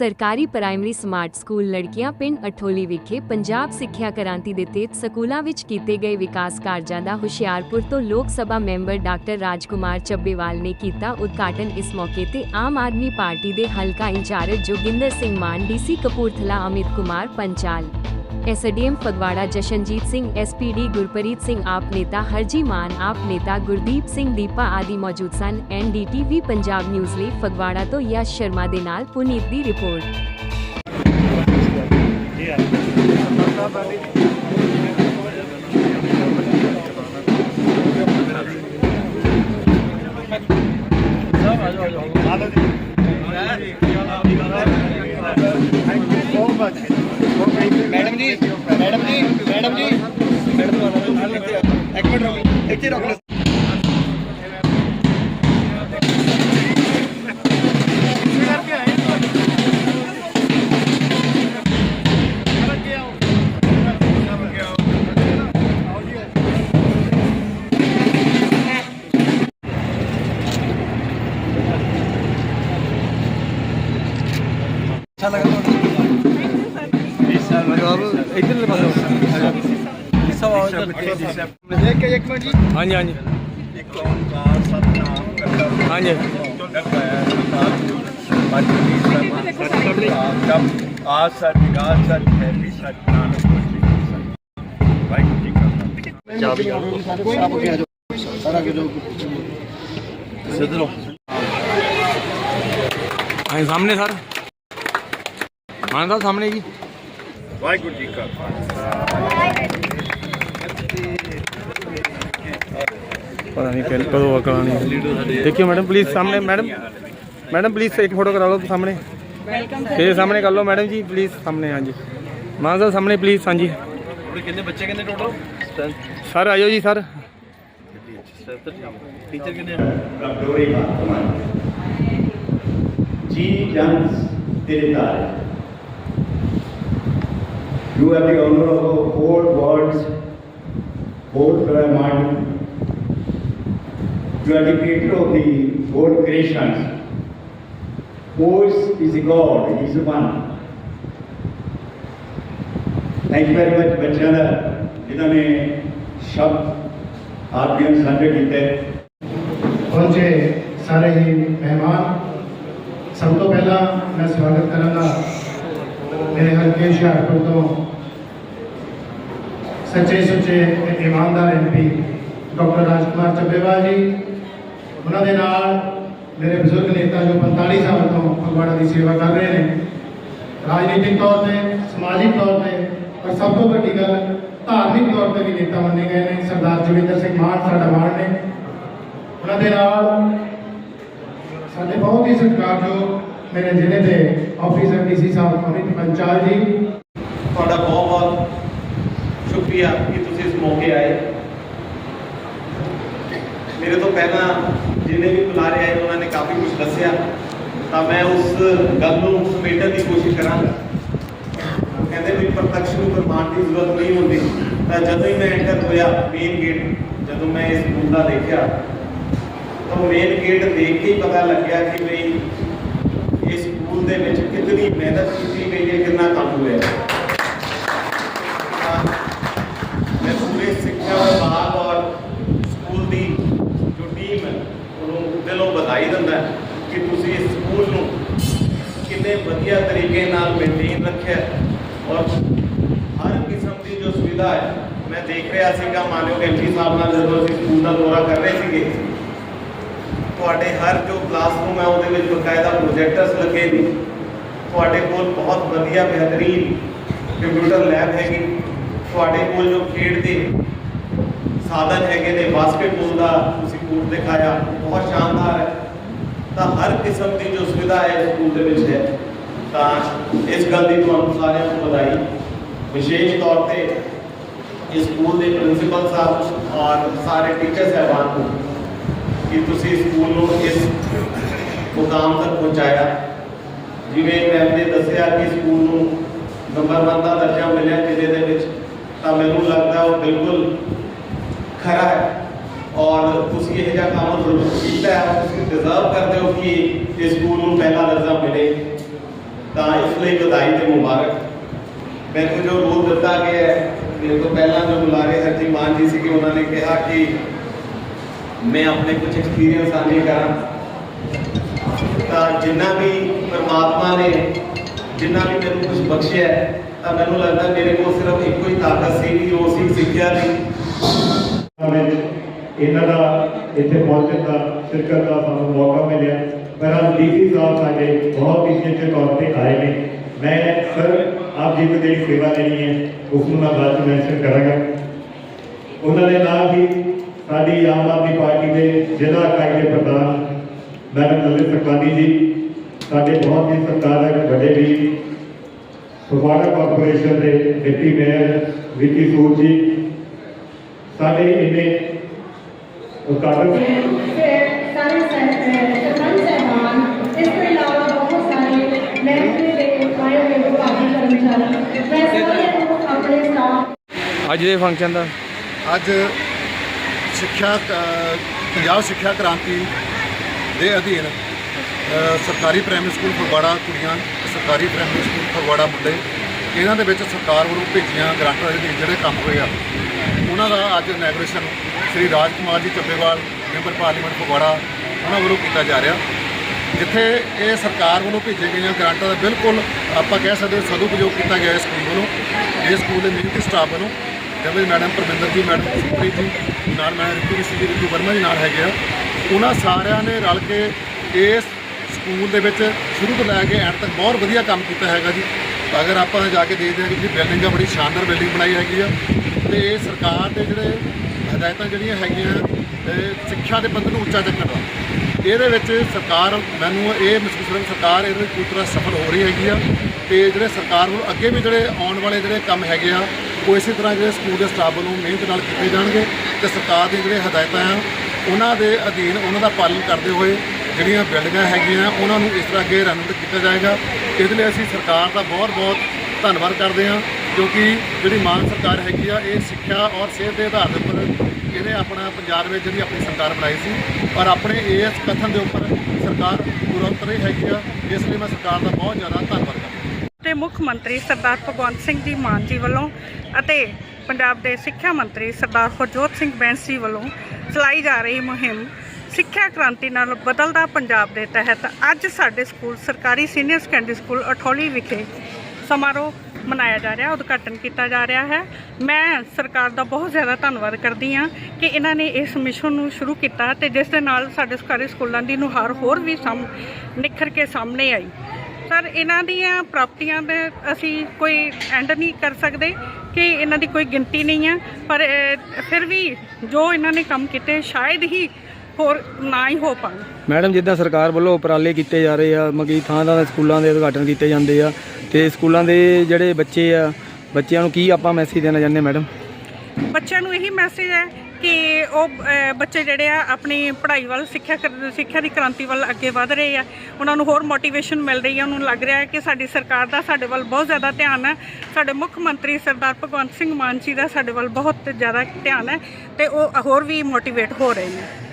ਸਰਕਾਰੀ primary smart school ਲੜਕੀਆਂ ਪਿੰਡ ਅਠੋਲੀ ਵਿਖੇ ਪੰਜਾਬ ਸਿੱਖਿਆ ਕ੍ਰਾਂਤੀ ਦੇ ਤਹਿਤ ਸਕੂਲਾਂ ਵਿੱਚ ਕੀਤੇ ਗਏ ਵਿਕਾਸ ਕਾਰਜਾਂ ਦਾ ਹੁਸ਼ਿਆਰਪੁਰ ਤੋਂ ਲੋਕ ਸਭਾ ਮੈਂਬਰ ਡਾਕਟਰ ਰਾਜਕੁਮਾਰ ਚੱਬੇਵਾਲ ਨੇ ਕੀਤਾ ਉਦਘਾਟਨ। ਇਸ ਮੌਕੇ ਤੇ ਆਮ ਆਦਮੀ ਪਾਰਟੀ ਦੇ ਹਲਕਾ incharge Joginder Singh Mann DC Kapurthala, Amit Kumar, Panchal SDM Phagwara Jashanjit Singh SPD Gurpreet Singh AAP ਨੇਤਾ ਹਰਜੀ ਮਾਨ ਆਪ ਨੇਤਾ ਗੁਰਦੀਪ ਸਿੰਘ ਦੀਪਾ ਆਦਿ ਮੌਜੂਦ ਸਨ ਐਨਡੀਟੀਵੀ ਪੰਜਾਬ ਨਿਊਜ਼ ਲਈ ਫਗਵਾੜਾ ਤੋਂ ਯਸ਼ ਸ਼ਰਮਾ ਦੇ ਨਾਲ ਪੁਨੀਤ ਦੀ ਰਿਪੋਰਟ Madam. ਪਾਸੇ ਸਵਾਲ ਦੇਖ ਕੇ ਇੱਕ ਮਿੰਟ ਜੀ। ਹਾਂਜੀ ਹਾਂਜੀ। ਇੱਕ ਓੰਕਾਰ ਸਤਨਾਮ ਕਰਤਾ ਹਾਂਜੀ। ਆ ਸੱਚ ਗਾ ਸੱਚ ਹੈ ਵੀ ਸੱਚ ਨਾਨਕ ਹੋਸੀ ਵਾਹਿਗੁਰੂ ਜੀ ਕਾ ਖਾਲਸਾ ਸਾਰਾ ਕਿ ਜੋ ਸਿੱਧਰੋ ਹਾਂਜੀ ਸਾਹਮਣੇ ਸਰ। ਮਾਨ ਸਾਹਮਣੇ ਜੀ। ਵਾਹਿਗੁਰੂ ਜੀ ਕਾ ਖਾਲਸਾ। ਪਤਾ ਨਹੀਂ ਕਿ ਕਦੋਂ ਕਰਾਣੀ ਦੇਖਿਓ ਮੈਡਮ ਪਲੀਜ਼ ਸਾਹਮਣੇ ਮੈਡਮ ਮੈਡਮ ਪਲੀਜ਼ ਇੱਕ ਫੋਟੋ ਕਰਾ ਲਓ ਸਾਹਮਣੇ ਫੇਰ ਸਾਹਮਣੇ ਕਰ ਲਓ ਮੈਡਮ ਜੀ ਪਲੀਜ਼ ਸਾਹਮਣੇ ਹਾਂਜੀ ਮਾਨ ਸਾਹਿਬ ਸਾਹਮਣੇ ਪਲੀਜ਼ ਹਾਂਜੀ ਕਿੰਨੇ ਬੱਚੇ ਕਿੰਨੇ ਟੋਟਲ ਸਰ ਆਇਓ ਜੀ ਸਰ ਟੀਚਰ ਕਿੰਨੇ कमजोरी बात हमारी जी जन तेरे तारे You are the owner of the whole world's whole Brahman. You are the creator of the whole creations. Who is, is God? He is one. Thank you very much, ਬੱਚਿਆਂ ਦਾ ਜਿਨ੍ਹਾਂ ਨੇ ਸ਼ਬਦ ਆਪ ਜੀ ਸਾਂਝੇ ਕੀਤੇ ਪਹੁੰਚੇ ਸਾਰੇ ਹੀ ਮਹਿਮਾਨ ਸਭ ਤੋਂ ਪਹਿਲਾਂ ਮੈਂ ਸਵਾਗਤ ਕਰਾਂਗਾ ਮੇਰੇ ਹਲਕੇ ਹੁਸ਼ਿਆਰਪੁਰ ਤੋਂ ਸੱਚੇ ਸੁੱਚੇ ਤੇ ਇਮਾਨਦਾਰ ਐਮਪੀ ਡਾਕਟਰ ਰਾਜਕੁਮਾਰ ਚੱਬੇਵਾਲ ਜੀ, ਉਹਨਾਂ ਦੇ ਨਾਲ ਮੇਰੇ ਬਜ਼ੁਰਗ ਨੇਤਾ ਜੋ 45 ਸਾਲ ਤੋਂ ਫਗਵਾੜਾ ਦੀ ਸੇਵਾ ਕਰ ਰਹੇ ਨੇ, ਰਾਜਨੀਤਿਕ ਤੌਰ ਤੇ, ਸਮਾਜਿਕ ਤੌਰ ਤੇ, ਪਰ ਸਭ ਤੋਂ ਵੱਡੀ ਗੱਲ ਧਾਰਮਿਕ ਤੌਰ ਤੇ ਵੀ ਨੇਤਾ ਮੰਨੇ ਗਏ ਨੇ, ਸਰਦਾਰ ਜੋਗਿੰਦਰ ਸਿੰਘ ਮਾਨ ਸਾਡਾ ਮਾਣ ਨੇ। ਉਹਨਾਂ ਦੇ ਨਾਲ ਸਾਡੇ ਬਹੁਤ ਹੀ ਸਤਿਕਾਰਯੋਗ ਮੇਰੇ ਜ਼ਿਲ੍ਹੇ ਦੇ ਆਫੀਸਰ ਡੀਸੀ ਸਾਹਿਬ ਅਮਿਤ ਪੰਚਾਲ ਜੀ ਤੁਹਾਡਾ ਬਹੁਤ ਬਹੁਤ ਸ਼ੁਕਰੀਆ ਕਿ ਤੁਸੀਂ ਇਸ ਮੌਕੇ ਆਏ ਮੇਰੇ ਤੋਂ ਪਹਿਲਾਂ ਜਿੰਨੇ ਵੀ ਬੁਲਾਰੇ ਆਏ ਉਹਨਾਂ ਨੇ ਕਾਫੀ ਕੁਝ ਦੱਸਿਆ ਤਾਂ ਮੈਂ ਉਸ ਗੱਲ ਨੂੰ ਸਮੇਟਣ ਦੀ ਕੋਸ਼ਿਸ਼ ਕਰਾਂਗਾ। ਕਹਿੰਦੇ ਵੀ ਪ੍ਰਤੱਖ ਨੂੰ ਪ੍ਰਮਾਣ ਦੀ ਜ਼ਰੂਰਤ ਨਹੀਂ ਹੁੰਦੀ। ਤਾਂ ਜਦੋਂ ਹੀ ਮੈਂ ਐਂਟਰ ਹੋਇਆ ਮੇਨ ਗੇਟ ਜਦੋਂ ਮੈਂ ਇਸ ਸਕੂਲ ਦਾ ਦੇਖਿਆ, ਤਾਂ ਮੇਨ ਗੇਟ ਦੇਖ ਕੇ ਹੀ ਪਤਾ ਲੱਗਿਆ ਕਿ ਬਈ, ਇਸ ਸਕੂਲ ਦੇ ਵਿੱਚ ਕਿੰਨੀ ਮਿਹਨਤ ਕੀਤੀ ਗਈ ਹੈ, ਕਿੰਨਾ ਕੰਮ ਹੋਇਆ ਹੈ ਮੈਂ ਪੂਰੇ ਸਿੱਖਿਆ ਵਿਭਾਗ ਔਰ ਸਕੂਲ ਦੀ ਜੋ ਟੀਮ ਹੈ ਉਹਨੂੰ ਦਿਲੋਂ ਵਧਾਈ ਦਿੰਦਾ ਹੈ ਕਿ ਤੁਸੀਂ ਇਸ ਸਕੂਲ ਨੂੰ ਕਿੰਨੇ ਵਧੀਆ ਤਰੀਕੇ ਨਾਲ ਮੇਨਟੇਨ ਰੱਖਿਆ ਹੈ ਔਰ ਹਰ ਕਿਸਮ ਦੀ ਹੈ। ਮੈਂ ਦੇਖ ਰਿਹਾ ਸੀਗਾ ਮਾਨਯੋਗ ਐਮਪੀ ਸਾਹਿਬ ਨਾਲ ਜਦੋਂ ਅਸੀਂ ਸਕੂਲ ਦਾ ਦੌਰਾ ਕਰ ਰਹੇ ਸੀਗੇ, ਤੁਹਾਡੇ ਹਰ ਜੋ ਕਲਾਸਰੂਮ ਹੈ, ਉਹਦੇ ਵਿੱਚ ਬਕਾਇਦਾ ਪ੍ਰੋਜੈਕਟਰਸ ਲੱਗੇ ਨੇ। ਤੁਹਾਡੇ ਕੋਲ ਬਹੁਤ ਵਧੀਆ, ਬਿਹਤਰੀਨ ਕੰਪਿਊਟਰ ਲੈਬ ਹੈਗੀ। ਤੁਹਾਡੇ ਕੋਲ ਜੋ ਖੇਡ ਦੇ ਸਾਧਨ ਹੈਗੇ ਨੇ ਬਾਸਕਟਬਾਲ ਦਾ ਤੁਸੀਂ ਕੋਰਟ ਦਿਖਾਇਆ, ਬਹੁਤ ਸ਼ਾਨਦਾਰ ਹੈ। ਤਾਂ ਹਰ ਕਿਸਮ ਦੀ ਜੋ ਸੁਵਿਧਾ ਹੈ ਸਕੂਲ ਦੇ ਵਿੱਚ ਹੈ। ਤਾਂ ਇਸ ਗੱਲ ਦੀ ਤੁਹਾਨੂੰ ਸਾਰਿਆਂ ਨੂੰ ਵਧਾਈ। ਵਿਸ਼ੇਸ਼ ਤੌਰ ਤੇ ਇਸ ਸਕੂਲ ਦੇ ਪ੍ਰਿੰਸੀਪਲ ਸਾਹਿਬ ਔਰ ਸਾਰੇ ਟੀਚਰ ਸਹਿਬਾਨ ਨੂੰ ਕਿ ਤੁਸੀਂ ਸਕੂਲ ਨੂੰ ਇਸ ਮੁਕਾਮ ਤੱਕ ਪਹੁੰਚਾਇਆ। ਜਿਵੇਂ ਮੈਂ ਨੇ ਦੱਸਿਆ ਕਿ ਸਕੂਲ ਨੂੰ ਨੰਬਰ 1 ਦਾ ਦਰਜਾ ਮਿਲਿਆ ਜ਼ਿਲ੍ਹੇ ਦੇ ਵਿੱਚ, ਤਾਂ ਮੈਨੂੰ ਲੱਗਦਾ ਉਹ ਬਿਲਕੁਲ ਖਰਾ ਹੈ। ਔਰ ਤੁਸੀਂ ਇਹ ਜਿਹਾ ਕੰਮ ਜ਼ਰੂਰ ਕੀਤਾ ਹੈ, ਤੁਸੀਂ ਡਿਜ਼ਰਵ ਕਰਦੇ ਹੋ ਕਿ ਇਸ ਸਕੂਲ ਨੂੰ ਪਹਿਲਾ ਦਰਜਾ ਮਿਲੇ। ਤਾਂ ਇਸ ਲਈ ਵਧਾਈ ਤੇ ਮੁਬਾਰਕ। ਮੈਨੂੰ ਜੋ ਰੋਲ ਦਿੱਤਾ ਗਿਆ ਹੈ ਮੇਰੇ ਤੋਂ ਪਹਿਲਾਂ ਜੋ ਬੁਲਾਰੇ ਹਰਜੀ ਮਾਨ ਜੀ ਸੀ ਕਿ ਉਹਨਾਂ ਨੇ ਕਿਹਾ ਕਿ ਮੈਂ ਆਪਣੇ ਕੁਝ ਐਕਸਪੀਰੀਅੰਸ ਸਾਂਝੇ ਕਰਾਂ। ਤਾਂ ਜਿੰਨਾ ਵੀ ਪਰਮਾਤਮਾ ਨੇ, ਜਿੰਨਾ ਵੀ ਮੈਨੂੰ ਕੁਝ ਬਖਸ਼ਿਆ ਤਾਂ ਮੈਨੂੰ ਲੱਗਦਾ ਮੇਰੇ ਕੋਲ ਸਿਰਫ ਇੱਕੋ ਹੀ ਤਾਕਤ ਸੀ ਕਿ ਉਹ ਸੀ ਸਿੱਖਿਆ ਦੀ। ਇਹਨਾਂ ਦਾ ਇੱਥੇ ਪਹੁੰਚਣ ਦਾ, ਸ਼ਿਰਕਤ ਦਾ ਸਾਨੂੰ ਮੌਕਾ ਮਿਲਿਆ। ਪਰ ਅੱਜ ਡੀਸੀ ਸਾਹਿਬ ਸਾਡੇ ਬਹੁਤ ਹੀ ਚੇਚੇ ਤੌਰ ਤੇ ਆਏ ਨੇ। ਮੈਂ ਸਰ ਆਪ ਜੀ ਤੋਂ ਜਿਹੜੀ ਸੇਵਾ ਲੈਣੀ ਹੈ ਉਸ ਨੂੰ ਮੈਂ ਬਾਅਦ ਵਿੱਚ ਮੈਂਸ਼ਨ ਕਰਾਂਗਾ ਉਹਨਾਂ ਦੇ ਨਾਲ ਹੀ ਸਾਡੀ ਆਮ ਆਦਮੀ ਪਾਰਟੀ ਦੇ ਜ਼ਿਲ੍ਹਾ ਇਕਾਈ ਦੇ ਪ੍ਰਧਾਨ ਮੈਡਮ ਨਵੀਨ ਸਰਕਾਰੀ ਜੀ ਸਾਡੇ ਬਹੁਤ ਹੀ ਸਤਿਕਾਰਯੋਗ ਵੱਡੇ ਵੀ ਫਗਵਾੜਾ ਕਾਰਪੋਰੇਸ਼ਨ ਦੇ ਡਿਪਟੀ ਮੇਅਰ ਵਿੱਕੀ ਸੂਰ ਜੀ ਸਾਡੇ ਇੰਨੇ ਉਦਘਾਟਨ ਸਾਰੇ ਸਰਪੰਚ ਸਾਹਿਬਾਨ ਇਸ ਤੋਂ ਇਲਾਵਾ ਬਹੁਤ ਸਾਰੇ ਮਹਿਕਮੇ ਦੇ ਆਏ ਹੋਏ ਵਿਭਾਗੀ ਕਰਮਚਾਰੀ ਮੈਂ ਸਾਰਿਆਂ ਨੂੰ ਆਪਣੇ ਸਟਾਫ ਅੱਜ ਦੇ ਫੰਕਸ਼ਨ ਦਾ? ਅੱਜ ਸਿੱਖਿਆ ਕ- ਪੰਜਾਬ ਸਿੱਖਿਆ ਕ੍ਰਾਂਤੀ ਦੇ ਅਧੀਨ ਅ, ਸਰਕਾਰੀ ਪ੍ਰਾਇਮਰੀ ਸਕੂਲ ਫਗਵਾੜਾ ਕੁੜੀਆਂ ਸਰਕਾਰੀ ਪ੍ਰਾਇਮਰੀ ਸਕੂਲ ਫਗਵਾੜਾ ਮੁੰਡੇ ਇਹਨਾਂ ਦੇ ਵਿੱਚ ਸਰਕਾਰ ਵੱਲੋਂ ਭੇਜੀਆਂ ਗ੍ਰਾਂਟਾਂ ਦੇ ਅਧੀਨ ਜਿਹੜੇ ਕੰਮ ਹੋਏ ਆ ਉਹਨਾਂ ਦਾ ਅੱਜ ਇਨੈਗਰੇਸ਼ਨ ਸ੍ਰੀ ਰਾਜ ਕੁਮਾਰ ਜੀ ਚੱਬੇਵਾਲ ਮੈਂਬਰ ਪਾਰਲੀਮੈਂਟ ਫਗਵਾੜਾ ਉਹਨਾਂ ਵੱਲੋਂ ਕੀਤਾ ਜਾ ਰਿਹਾ। ਜਿੱਥੇ ਇਹ ਸਰਕਾਰ ਵੱਲੋਂ ਭੇਜੀਆਂ ਗਈਆਂ ਗ੍ਰਾਂਟਾਂ ਦਾ ਬਿਲਕੁਲ ਆਪਾਂ ਕਹਿ ਸਕਦੇ ਹਾਂ ਸਦਉਪਯੋਗ ਕੀਤਾ ਗਿਆ ਇਸ ਸਕੂਲ ਵੱਲੋਂ ਇਸ ਸਕੂਲ ਦੇ ਮਿਹਨਤੀ ਸਟਾਫ ਵੱਲੋਂ। ਜਿਵੇਂ ਮੈਡਮ ਪਰਮਿੰਦਰ ਜੀ, ਮੈਡਮ ਸੁਪ੍ਰੀਤ ਜੀ, ਨਾਲ ਮੈਂ ਰਿਤੂ ਰਿਸ਼ੀ ਜੀ, ਰਿਤੂ ਵਰਮਾ ਜੀ ਨਾਲ ਹੈਗੇ ਆ। ਉਹਨਾਂ ਸਾਰਿਆਂ ਨੇ ਰਲ ਕੇ ਇਸ ਸਕੂਲ ਦੇ ਵਿੱਚ ਸ਼ੁਰੂ ਤੋਂ ਲੈ ਕੇ ਐਂਡ ਤੱਕ ਬਹੁਤ ਵਧੀਆ ਕੰਮ ਕੀਤਾ ਹੈਗਾ ਜੀ। ਅਗਰ ਆਪਾਂ ਜਾ ਕੇ ਦੇਖਦੇ ਹਾਂ ਕਿ ਜੀ ਬਿਲਡਿੰਗ ਆ, ਬੜੀ ਸ਼ਾਨਦਾਰ ਬਿਲਡਿੰਗ ਬਣਾਈ ਹੈਗੀ ਆ। ਤੇ ਇਹ ਸਰਕਾਰ ਦੇ ਜਿਹੜੇ ਹਦਾਇਤਾਂ ਜਿਹੜੀਆਂ ਹੈਗੀਆਂ ਸਿੱਖਿਆ ਦੇ ਪੱਧਰ ਨੂੰ ਉੱਚਾ ਚੱਕਣ ਦਾ। ਇਹਦੇ ਵਿੱਚ ਸਰਕਾਰ, ਮੈਨੂੰ ਇਹ ਮਹਿਸੂਸ ਹੋਇਆ ਸਰਕਾਰ ਇਹਦੇ ਵਿੱਚ ਪੂਰੀ ਤਰ੍ਹਾਂ ਸਫਲ ਹੋ ਰਹੀ ਹੈਗੀ ਆ। ਤੇ ਜਿਹੜੇ ਸਰਕਾਰ ਵੱਲੋਂ ਅੱਗੇ ਵੀ ਜਿਹੜੇ ਆਉਣ ਵਾਲੇ ਜਿਹੜੇ ਕੰਮ ਹੈਗੇ ਆ ਉਹ ਇਸੇ ਤਰ੍ਹਾਂ ਜਿਹੜੇ ਸਕੂਲ ਦੇ ਸਟਾਫ ਵੱਲੋਂ ਮਿਹਨਤ ਨਾਲ ਕੀਤੇ ਜਾਣਗੇ ਤੇ ਸਰਕਾਰ ਦੀਆਂ ਜਿਹੜੇ ਹਦਾਇਤਾਂ ਆ, ਉਹਨਾਂ ਦੇ ਅਧੀਨ ਉਹਨਾਂ ਦਾ ਪਾਲਣ ਕਰਦੇ ਹੋਏ ਜਿਹੜੀਆਂ ਬਿਲਡਿੰਗਾਂ ਹੈਗੀਆਂ, ਉਹਨਾਂ ਨੂੰ ਇਸ ਤਰ੍ਹਾਂ ਅੱਗੇ ਰਨਿੰਗ ਕੀਤਾ ਜਾਏਗਾ। ਇਸ ਲਈ ਅਸੀਂ ਸਰਕਾਰ ਦਾ ਬਹੁਤ-ਬਹੁਤ ਧੰਨਵਾਦ ਕਰਦੇ ਹਾਂ, ਕਿਉਂਕਿ ਜਿਹੜੀ ਮਾਨ ਸਰਕਾਰ ਹੈਗੀ ਆ, ਇਹ ਸਿੱਖਿਆ ਔਰ ਸਿਹਤ ਦੇ ਆਧਾਰ ਦੇ ਉੱਪਰ ਇਹਨੇ ਆਪਣਾ ਪੰਜਾਬ ਵਿੱਚ ਜਿਹੜੀ ਆਪਣੀ ਸਰਕਾਰ ਬਣਾਈ ਸੀ ਔਰ ਆਪਣੇ ਇਸ ਕਥਨ ਦੇ ਉੱਪਰ ਸਰਕਾਰ ਪੂਰਾ ਉਤਰ ਰਹੀ ਹੈਗੀ ਆ, ਇਸ ਲਈ ਮੈਂ ਸਰਕਾਰ ਦਾ ਬਹੁਤ ਜ਼ਿਆਦਾ ਧੰਨਵਾਦ ਕਰਦਾ ਤੇ ਮੁੱਖ ਮੰਤਰੀ ਸਰਦਾਰ ਭਗਵੰਤ ਸਿੰਘ ਜੀ ਮਾਨ ਜੀ ਵੱਲੋਂ ਅਤੇ ਪੰਜਾਬ ਦੇ ਸਿੱਖਿਆ ਮੰਤਰੀ ਸਰਦਾਰ ਹਰਜੋਤ ਸਿੰਘ ਬੈਂਸ ਜੀ ਵੱਲੋਂ ਚਲਾਈ ਜਾ ਰਹੀ ਮੁਹਿੰਮ ਸਿੱਖਿਆ ਕ੍ਰਾਂਤੀ ਨਾਲ ਬਦਲਦਾ ਪੰਜਾਬ ਦੇ ਤਹਿਤ ਅੱਜ ਸਾਡੇ ਸਕੂਲ ਸਰਕਾਰੀ ਸੀਨੀਅਰ ਸੈਕੰਡਰੀ ਸਕੂਲ ਅਠੌਲੀ ਵਿਖੇ ਸਮਾਰੋਹ ਮਨਾਇਆ ਜਾ ਰਿਹਾ, ਉਦਘਾਟਨ ਕੀਤਾ ਜਾ ਰਿਹਾ ਹੈ। ਮੈਂ ਸਰਕਾਰ ਦਾ ਬਹੁਤ ਜ਼ਿਆਦਾ ਧੰਨਵਾਦ ਕਰਦੀ ਹਾਂ ਕਿ ਇਹਨਾਂ ਨੇ ਇਸ ਮਿਸ਼ਨ ਨੂੰ ਸ਼ੁਰੂ ਕੀਤਾ ਤੇ ਜਿਸ ਦੇ ਨਾਲ ਸਾਡੇ ਸਰਕਾਰੀ ਸਕੂਲਾਂ ਦੀ ਨੁਹਾਰ ਹੋਰ ਵੀ ਸਾਹਮ ਨਿਖਰ ਕੇ ਸਾਹਮਣੇ ਆਈ। ਸਰ ਇਹਨਾਂ ਦੀਆਂ ਪ੍ਰਾਪਤੀਆਂ ਦੇ ਅਸੀਂ ਕੋਈ ਐਂਡ ਨਹੀਂ ਕਰ ਸਕਦੇ ਕਿ ਇਹਨਾਂ ਦੀ ਕੋਈ ਗਿਣਤੀ ਨਹੀਂ ਹੈ। ਪਰ ਫਿਰ ਵੀ ਜੋ ਇਹਨਾਂ ਨੇ ਕੰਮ ਕੀਤੇ ਸ਼ਾਇਦ ਹੀ ਹੋਰ ਨਾ ਹੀ ਹੋ ਪਾਣ। ਮੈਡਮ ਜਿੱਦਾਂ ਸਰਕਾਰ ਵੱਲੋਂ ਉਪਰਾਲੇ ਕੀਤੇ ਜਾ ਰਹੇ ਆ ਮਗੀ ਥਾਂ ਥਾਂ ਸਕੂਲਾਂ ਦੇ ਉਦਘਾਟਨ ਕੀਤੇ ਜਾਂਦੇ ਆ ਤੇ ਸਕੂਲਾਂ ਦੇ ਜਿਹੜੇ ਬੱਚੇ ਆ ਬੱਚਿਆਂ ਨੂੰ ਕੀ ਆਪਾਂ ਮੈਸੇਜ ਦੇਣਾ ਚਾਹੁੰਦੇ ਮੈਡਮ? ਬੱਚਿਆਂ ਨੂੰ ਇਹੀ ਮੈਸੇਜ ਹੈ ਕਿ ਉਹ ਬੱਚੇ ਜਿਹੜੇ ਆ ਆਪਣੀ ਪੜ੍ਹਾਈ ਵੱਲ, ਸਿੱਖਿਆ ਸਿੱਖਿਆ ਦੀ ਕ੍ਰਾਂਤੀ ਵੱਲ ਅੱਗੇ ਵਧ ਰਹੇ ਆ। ਉਹਨਾਂ ਨੂੰ ਹੋਰ ਮੋਟੀਵੇਸ਼ਨ ਮਿਲ ਰਹੀ ਹੈ ਉਹਨਾਂ ਨੂੰ ਲੱਗ ਰਿਹਾ ਹੈ ਕਿ ਸਾਡੀ ਸਰਕਾਰ ਦਾ ਸਾਡੇ ਵੱਲ ਬਹੁਤ ਜ਼ਿਆਦਾ ਧਿਆਨ ਹੈ। ਸਾਡੇ ਮੁੱਖ ਮੰਤਰੀ ਸਰਦਾਰ ਭਗਵੰਤ ਸਿੰਘ ਮਾਨ ਜੀ ਦਾ ਸਾਡੇ ਵੱਲ ਬਹੁਤ ਜ਼ਿਆਦਾ ਧਿਆਨ ਹੈ ਤੇ ਉਹ ਹੋਰ ਵੀ ਮੋਟੀਵੇਟ ਹੋ ਰਹੇ ਨੇ।